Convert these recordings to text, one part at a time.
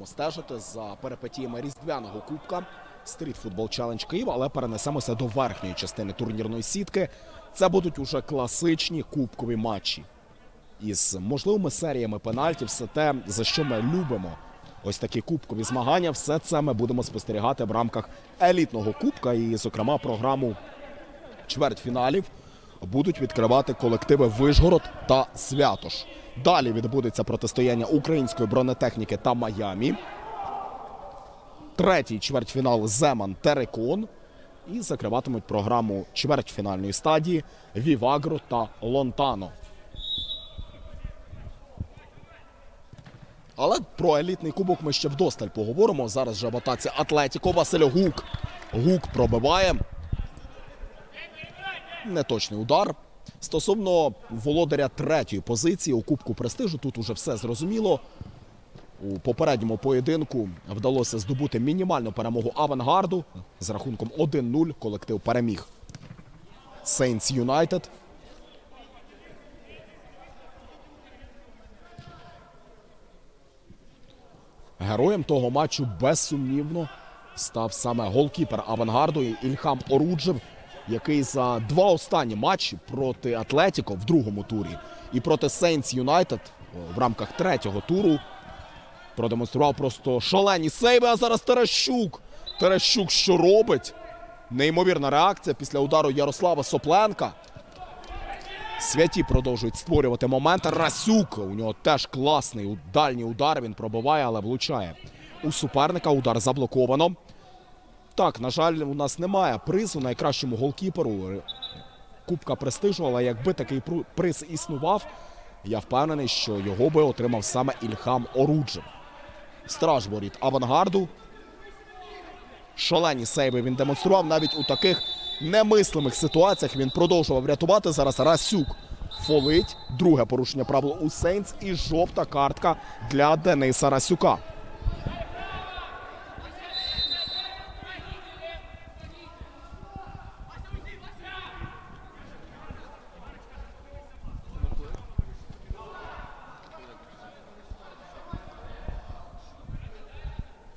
продовжуємо стежити за перипетіями різдвяного кубка Стріт Футбол Челендж Київ, але перенесемося до верхньої частини турнірної сітки. Це будуть уже класичні кубкові матчі із можливими серіями пенальтів, все те, за що ми любимо. Ось такі кубкові змагання. Все це ми будемо спостерігати в рамках елітного кубка і, зокрема, програму чвертьфіналів будуть відкривати колективи Вишгород та Святош. Далі відбудеться протистояння української бронетехніки та Майамі. Третій чвертьфінал Земан Терекон. І закриватимуть програму чвертьфінальної стадії Вівагро та Лонтано. Але про елітний кубок ми ще вдосталь поговоримо. Зараз же в атаці Атлетіко Василь Гук. Гук пробиває. Неточний удар. Стосовно володаря третьої позиції у Кубку Престижу, тут уже все зрозуміло. У попередньому поєдинку вдалося здобути мінімальну перемогу авангарду з рахунком 1-0. Колектив переміг Saints United. Героєм того матчу безсумнівно став саме голкіпер авангарду Ільхам Оруджев, який за два останні матчі проти Атлетіко в другому турі і проти Сейнс Юнайтед в рамках третього туру продемонстрував просто шалені сейви. А зараз Терещук. Терещук що робить? Неймовірна реакція після удару Ярослава Сопленка. Святі продовжують створювати моменти. Расюк. У нього теж класний дальній удар. Він пробиває, але влучає. У суперника удар заблоковано. Так, на жаль, у нас немає призу найкращому голкіперу. Кубка престижу, але якби такий приз існував, я впевнений, що його би отримав саме Ільхам Оруджев. Страж воріт авангарду. Шалені сейви він демонстрував навіть у таких немислимих ситуаціях. Він продовжував рятувати. Зараз Расюк фолить. Друге порушення правил у Сейнс і жовта картка для Дениса Расюка.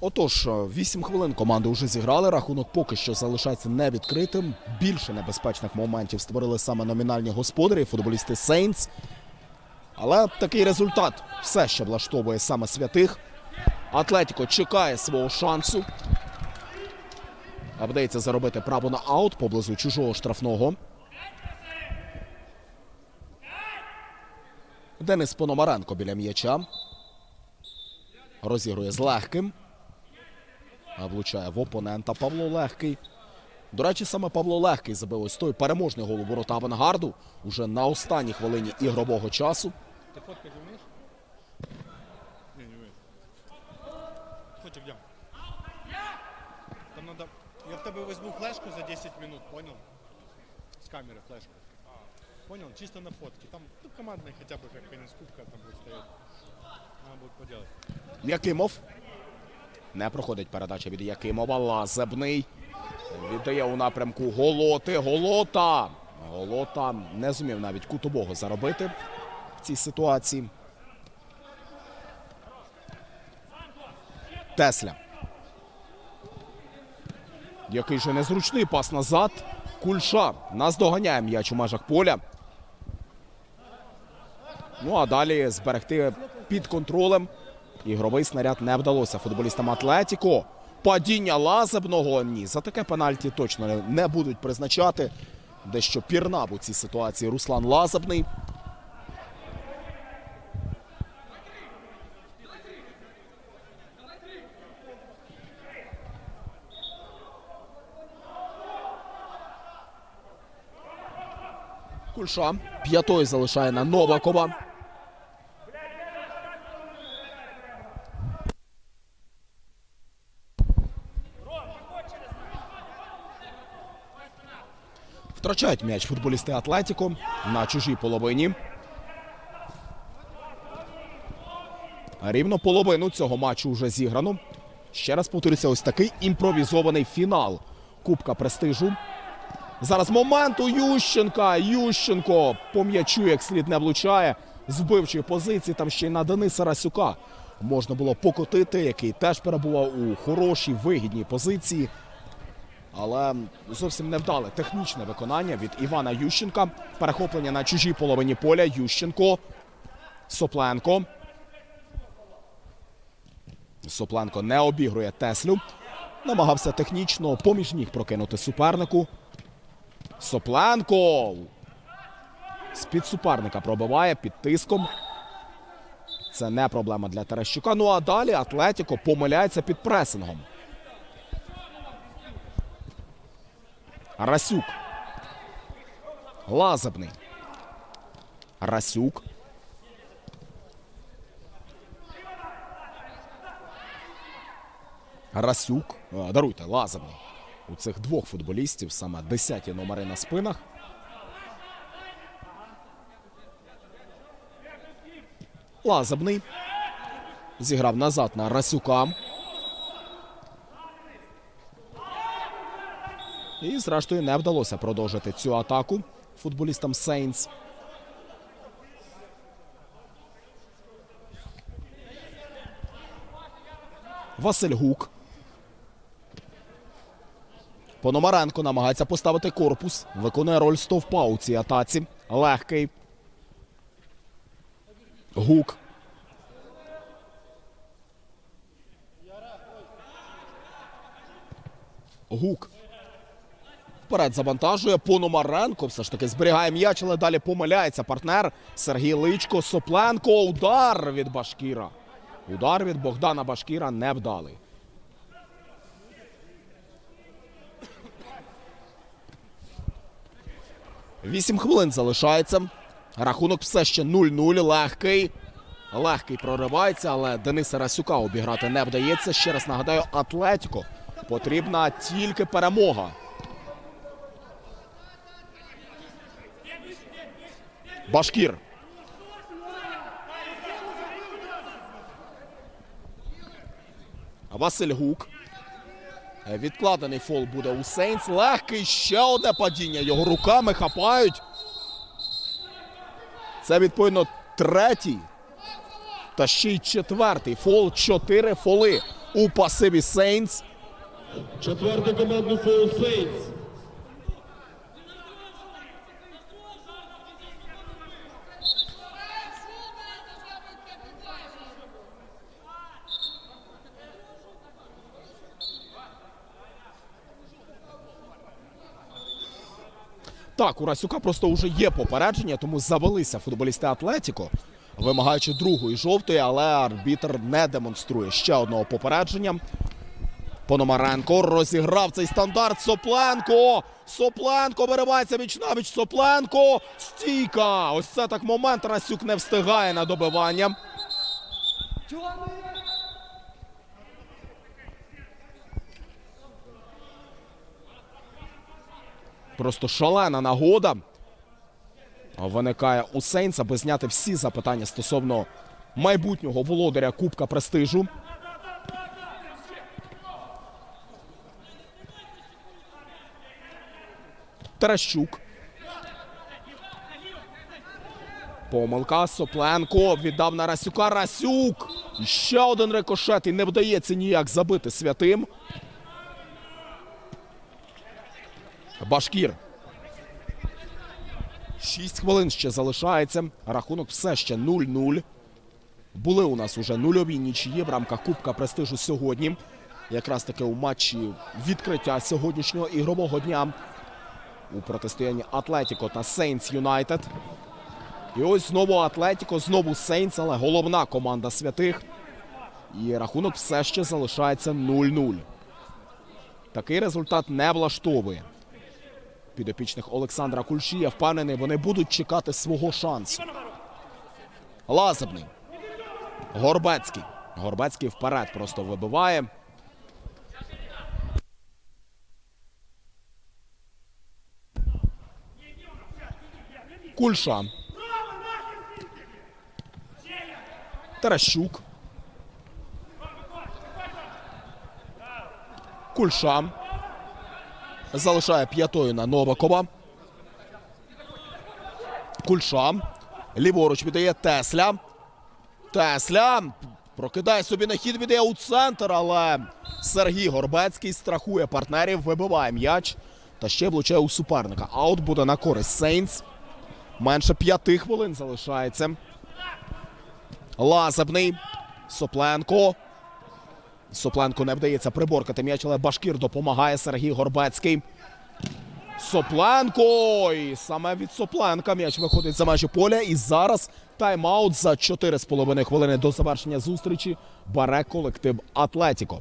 Отож, 8 хвилин команди вже зіграли. Рахунок поки що залишається невідкритим. Більше небезпечних моментів створили саме номінальні господарі, футболісти Сейнс. Але такий результат все ще влаштовує саме святих. Атлетіко чекає свого шансу. А вдається заробити право на аут поблизу чужого штрафного. Денис Пономаренко біля м'яча. Розігрує з легким. А влучає в опонента Павло Легкий. До речі, саме Павло Легкий забив ось той переможний гол у ворота авангарду уже на останній хвилині ігрового часу. Ты фоткать умеешь? Не, не умею. Фотик где? Там надо... Я в тебе возьму флешку за 10 минут, понял? С камеры флешку. Понял? Чисто на фотке. Там ну, командная хотя бы как конец кубка там будет стоять. Надо будет поделать. Якимов. Не проходить передача від Якимова. Лазебний. Віддає у напрямку Голоти. Голота. Голота не зумів навіть кутового заробити в цій ситуації. Тесля. Який же незручний пас назад. Кульша наздоганяє м'яч у межах поля. Ну а далі зберегти під контролем. Ігровий снаряд не вдалося футболістам Атлетіко. Падіння лазебного ні. За таке пенальті точно не- будуть призначати. Дещо пірнав у цій ситуації Руслан Лазебний. Кульша п'ятою залишає на Новакова. Втрачають м'яч футболісти Атлетіко на чужій половині. Рівно половину цього матчу вже зіграно. Ще раз повторюся, ось такий імпровізований фінал Кубка престижу. Зараз момент у Ющенка. Ющенко по м'ячу як слід не влучає з вбивчої позиції. Там ще й на Дениса Расюка можна було покотити, який теж перебував у хорошій вигідній позиції. Але зовсім невдале технічне виконання від Івана Ющенка. Перехоплення на чужій половині поля. Ющенко. Сопленко. Сопленко не обігрує Теслю. Намагався технічно поміж ніг прокинути супернику. Сопленко. З-під суперника пробиває під тиском. Це не проблема для Терещука. Ну а далі Атлетіко помиляється під пресингом. Расюк. Лазебний. Расюк. Расюк. А, Даруйте, Лазебний. У цих двох футболістів саме десяті номери на спинах. Лазебний. Зіграв назад на Расюка. І, зрештою, не вдалося продовжити цю атаку футболістам Сейнс. Василь Гук. Пономаренко намагається поставити корпус. Виконує роль стовпа у цій атаці. Легкий. Гук. Гук. Вперед завантажує Пономаренко. Все ж таки зберігає м'яч, але далі помиляється партнер. Сергій Личко. Сопленко. Удар від Башкіра. Удар від Богдана Башкіра невдалий. Вісім хвилин залишається. Рахунок все ще 0-0. Легкий. Легкий проривається, але Дениса Расюка обіграти не вдається. Ще раз нагадаю, Атлетіко потрібна тільки перемога. Башкір. Василь Гук. Е, Відкладений фол буде у Сейнс. Легкий ще одне падіння. Його руками хапають. Це відповідно третій. Та ще й четвертий фол. Чотири фоли у пасиві Сейнс. Четвертий командний фол Сейнс. Так, у Расюка просто вже є попередження, тому завелися футболісти Атлетіко, вимагаючи другої жовтої, але арбітр не демонструє ще одного попередження. Пономаренко розіграв цей стандарт. Сопленко! Сопленко виривається віч навіч. Сопленко! Стійка! Ось це так момент. Расюк не встигає на добивання. Просто шалена нагода. Виникає у Сейнс, аби зняти всі запитання стосовно майбутнього володаря Кубка Престижу. Таращук. Помилка Сопленко віддав на Расюка. Расюк. Ще один рикошет. І не вдається ніяк забити святим. Башкір. Шість хвилин ще залишається. Рахунок все ще 0-0. Були у нас уже нульові нічиї в рамках Кубка Престижу сьогодні. Якраз таки у матчі відкриття сьогоднішнього ігрового дня у протистоянні Атлетіко та Сейнс Юнайтед. І ось знову Атлетіко, знову Сейнс, але головна команда святих. І рахунок все ще залишається 0-0. Такий результат не влаштовує. Підопічних Олександра Кульшія впевнений, вони будуть чекати свого шансу. Лазебний. Горбецький. Горбецький вперед просто вибиває. Кульша. Таращук. Кульша. Залишає п'ятою на Новакова. Кульша. Ліворуч віддає Тесля. Тесля. Прокидає собі на хід віддає у центр, але Сергій Горбецький страхує партнерів, вибиває м'яч та ще влучає у суперника. Аут буде на користь Сейнс. Менше п'яти хвилин залишається. Лазебний. Сопленко. Сопленко не вдається приборкати м'яч, але Башкір допомагає Сергій Горбецький. Сопленко! І саме від Сопленка м'яч виходить за межі поля. І зараз тайм-аут за 4,5 хвилини до завершення зустрічі бере колектив Атлетіко.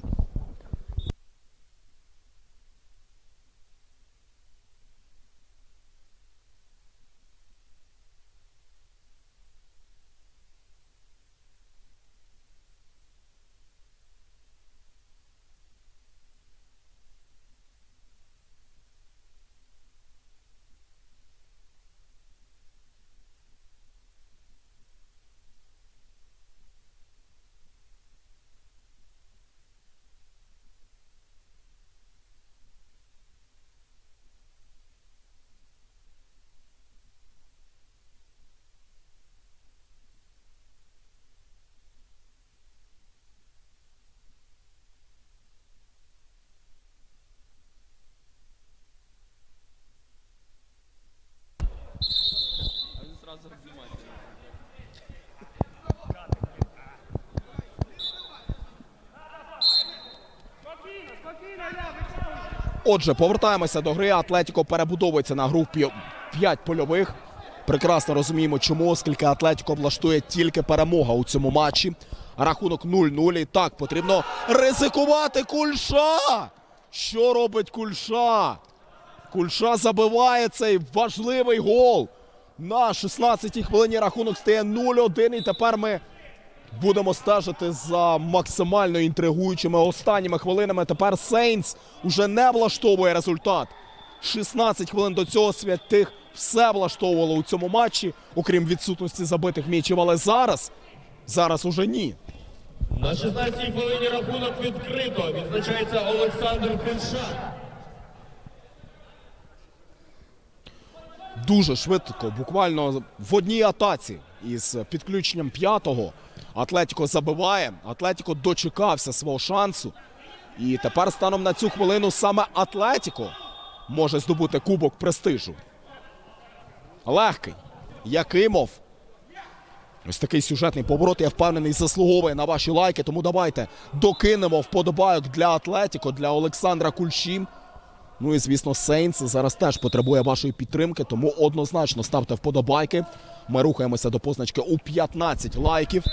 Отже, повертаємося до гри. Атлетіко перебудовується на групі 5 польових. Прекрасно розуміємо, чому, оскільки Атлетіко влаштує тільки перемога у цьому матчі. Рахунок 0-0. І так потрібно ризикувати кульша. Що робить кульша? Кульша забиває цей важливий гол. На 16-й хвилині рахунок стає 0-1. І тепер ми Будемо стежити за максимально інтригуючими останніми хвилинами. Тепер Сейнс уже не влаштовує результат. 16 хвилин до цього святих все влаштовувало у цьому матчі, окрім відсутності забитих м'ячів. Але зараз, зараз уже ні. На 16-й хвилині рахунок відкрито. Відзначається Олександр Кульша. Дуже швидко, буквально в одній атаці із підключенням п'ятого. Атлетіко забиває. Атлетіко дочекався свого шансу. І тепер станом на цю хвилину саме Атлетіко може здобути кубок престижу. Легкий. Якимов. Ось такий сюжетний поворот, я впевнений, заслуговує на ваші лайки. Тому давайте докинемо вподобайок для Атлетіко, для Олександра Кульші. Ну і звісно, Сейнс зараз теж потребує вашої підтримки, тому однозначно ставте вподобайки. Ми рухаємося до позначки у 15 лайків.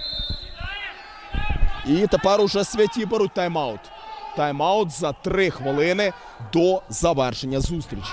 І тепер уже святі беруть тайм-аут. Тайм-аут за 3 хвилини до завершення зустрічі.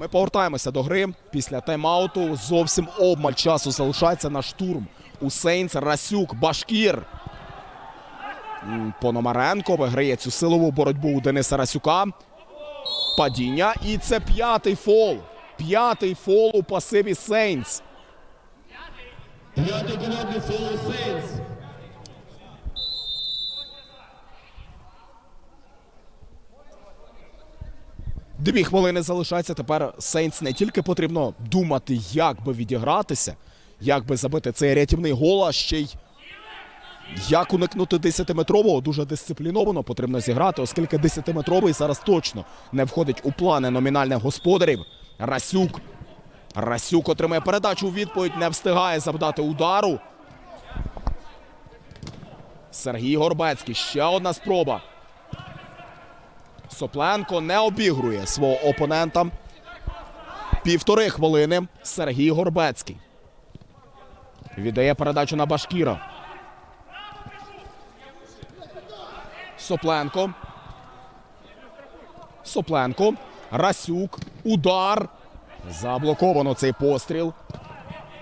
Ми повертаємося до гри після тайм-ауту. Зовсім обмаль часу залишається на штурм. У Сейнс Расюк, Башкір. Пономаренко виграє цю силову боротьбу у Дениса Расюка. Падіння. І це п'ятий фол. П'ятий фол у пасиві Сейнс. П'ятий командний фол Сейнс. Дві хвилини залишається. Тепер Сейнс не тільки потрібно думати, як би відігратися, як би забити цей рятівний гол, а ще й як уникнути 10-метрового, дуже дисципліновано потрібно зіграти, оскільки 10-метровий зараз точно не входить у плани номінальних господарів. Расюк. Расюк отримає передачу у відповідь, не встигає завдати удару. Сергій Горбецький. Ще одна спроба. Сопленко не обігрує свого опонента. Півтори хвилини. Сергій Горбецький. Віддає передачу на Башкіра. Сопленко. Сопленко. Расюк. Удар. Заблоковано цей постріл.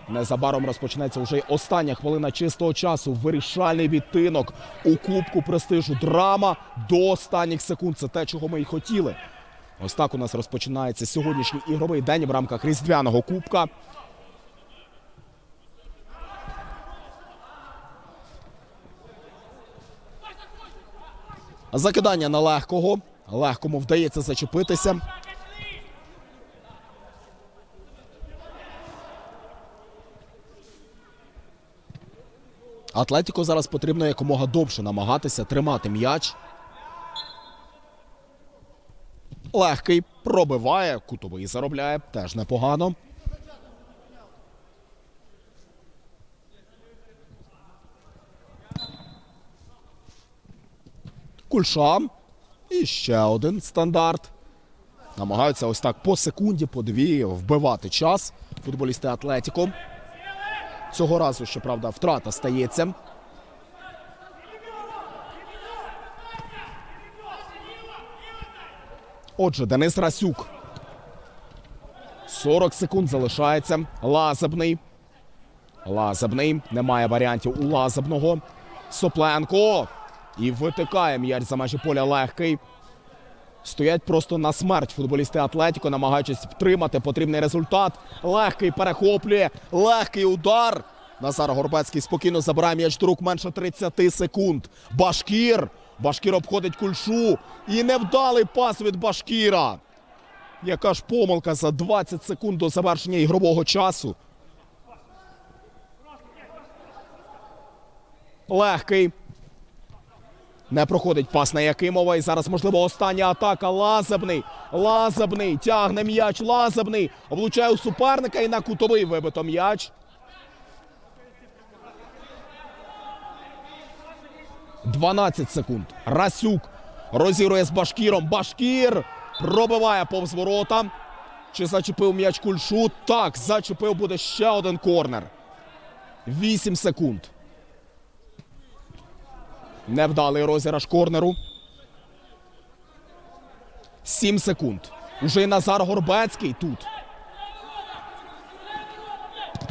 Незабаром розпочнеться вже остання хвилина чистого часу. Вирішальний відтинок у кубку престижу. Драма до останніх секунд. Це те, чого ми й хотіли. Ось так у нас розпочинається сьогоднішній ігровий день в рамках різдвяного кубка. Закидання на легкого. Легкому вдається зачепитися. Атлетіко зараз потрібно якомога довше намагатися тримати м'яч. Легкий пробиває, кутовий заробляє, теж непогано. Кульша. І ще один стандарт. Намагаються ось так по секунді, по дві вбивати час футболісти Атлетіко. Цього разу, щоправда, втрата стається. Отже, Денис Расюк. 40 секунд залишається. Лазебний. Лазебний. Немає варіантів у Лазебного. Сопленко. І витикає м'яч за межі поля легкий. Стоять просто на смерть футболісти Атлетіко, намагаючись втримати потрібний результат. Легкий перехоплює, легкий удар. Назар Горбецький спокійно забирає м'яч до менше 30 секунд. Башкір. Башкір обходить кульшу. І невдалий пас від Башкіра. Яка ж помилка за 20 секунд до завершення ігрового часу. Легкий. Не проходить пас на Якимова. І зараз, можливо, остання атака. Лазебний. Лазебний. Тягне м'яч. Лазебний. Облучає у суперника і на кутовий вибито м'яч. 12 секунд. Расюк розігрує з Башкіром. Башкір пробиває повз ворота. Чи зачепив м'яч кульшу? Так, зачепив буде ще один корнер. 8 секунд. Невдалий розіграш корнеру. 7 секунд. Уже й Назар Горбецький тут.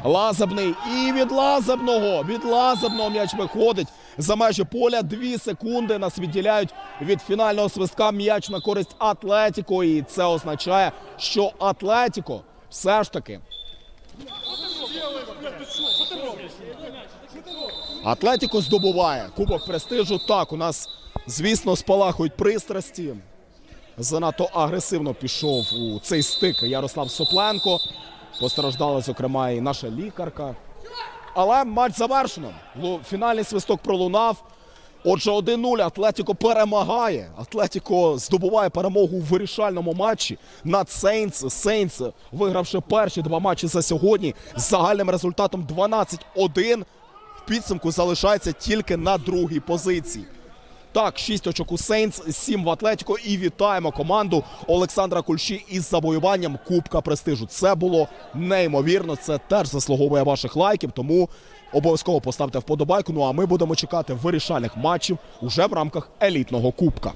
Лазебний. І від Лазебного. Від Лазебного м'яч виходить. За межі поля 2 секунди нас відділяють від фінального свистка м'яч на користь Атлетіко. І це означає, що Атлетіко все ж таки Атлетіко здобуває кубок престижу. Так, у нас, звісно, спалахують пристрасті. Занадто агресивно пішов у цей стик Ярослав Сопленко. Постраждала, зокрема, і наша лікарка. Але матч завершено. Фінальний свисток пролунав. Отже, 1-0 Атлетіко перемагає. Атлетіко здобуває перемогу у вирішальному матчі над Сейнс. Сейнс, вигравши перші два матчі за сьогодні з загальним результатом 12-1. Підсумку залишається тільки на другій позиції. Так, 6 очок у Сейнс, 7 в Атлетіко. І вітаємо команду Олександра Кульші із завоюванням Кубка Престижу. Це було неймовірно. Це теж заслуговує ваших лайків. Тому обов'язково поставте вподобайку. Ну а ми будемо чекати вирішальних матчів уже в рамках елітного кубка.